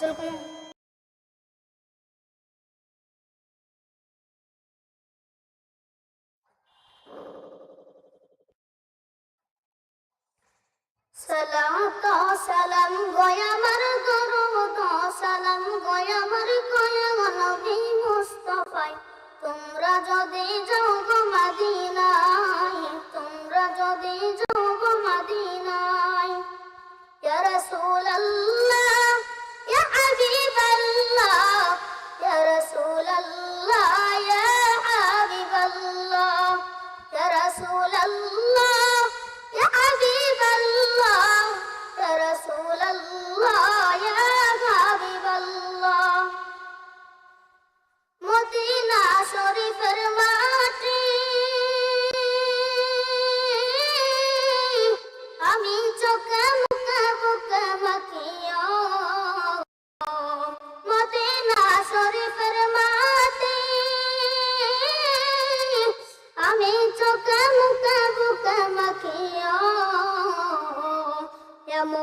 Assalamualaikum. তো সালাম গয়ামার দরুদ সালাম গয়ামার গয়া নবী মুস্তাফায় তোমরা যদি যাও গো মদিনায়, তোমরা যদি যাও গো মদিনায়। ইয়া রাসূলুল্লাহ, ইয়া হাবিবাল্লাহ, ইয়া রাসূলুল্লাহ, ইয়া হাবিবাল্লাহ, ইয়া রাসূলুল্লাহ। ইয়া রাসূলুল্লাহ